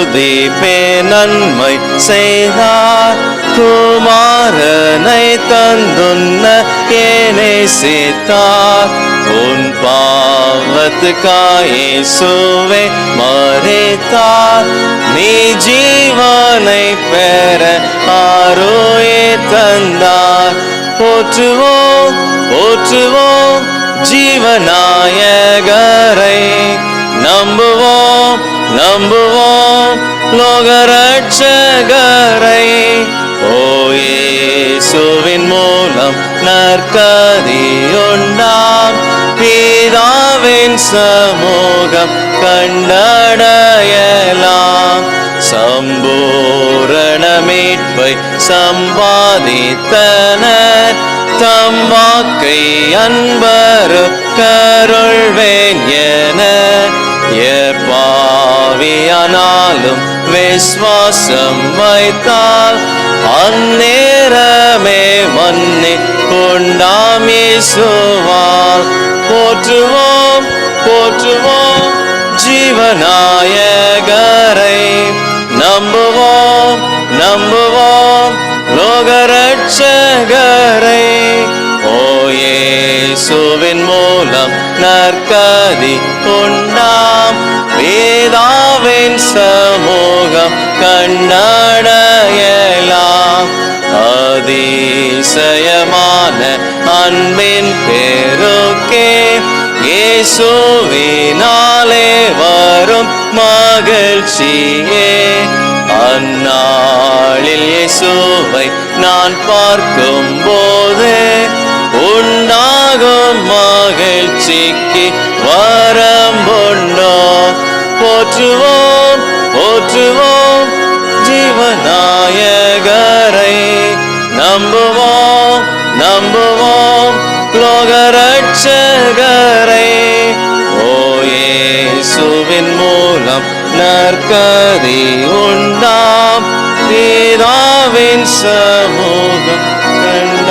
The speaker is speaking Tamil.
துதிப்பே நன்மை செய்தார் குமாரனை தந்துன்ன ஏனை சேர்த்தார் உன் பாவத்துக்காயே சுவே மறைத்தார் நீ ஜீவனை பெற ஆரோயே தந்தார் போற்றுவோம் போற்றுவோம் ஜீவநாயகரை. நம்புவோம் நம்புவோம். லோகரட்சகரை ஓயேசுவின் மூலம் நற்கதியுண்டாம் பிதாவின் சமூகம் கண்டடையலாம். சம்பூரண மீட்பை சம்பாதித்தனர் தம்பாக்கை அன்பரு கருள்வேன் சுவாசம் வைத்தால் அந்நேரமே மன்னி கொண்டாம் இயேசுவால். போற்றுவோம் போற்றுவோம் ஜீவநாயகரை. நம்புவோம் நம்புவோம் லோகரட்சகரை. ஓயேசுவின் மூலம் நற்கதி உண்டாம். வே கண்ணடையலாம். அதிசயமான அன்பின் பெருக்கே இயேசுவினாலே வரும் மகிழ்ச்சியே. அந்நாளில் இயேசுவை நான் பார்க்கும் போது உண்டாகும் மகிழ்ச்சிக்கு வரம்புண்டோ போற்றுவோம் போற்றுவோம். நாயகரை நம்புவோம் நம்புவோம் லோகரட்சகரை. ஓயேசுவின் மூலம் நற்கதி உண்டாம் பிதாவின் சமூகம் கண்ட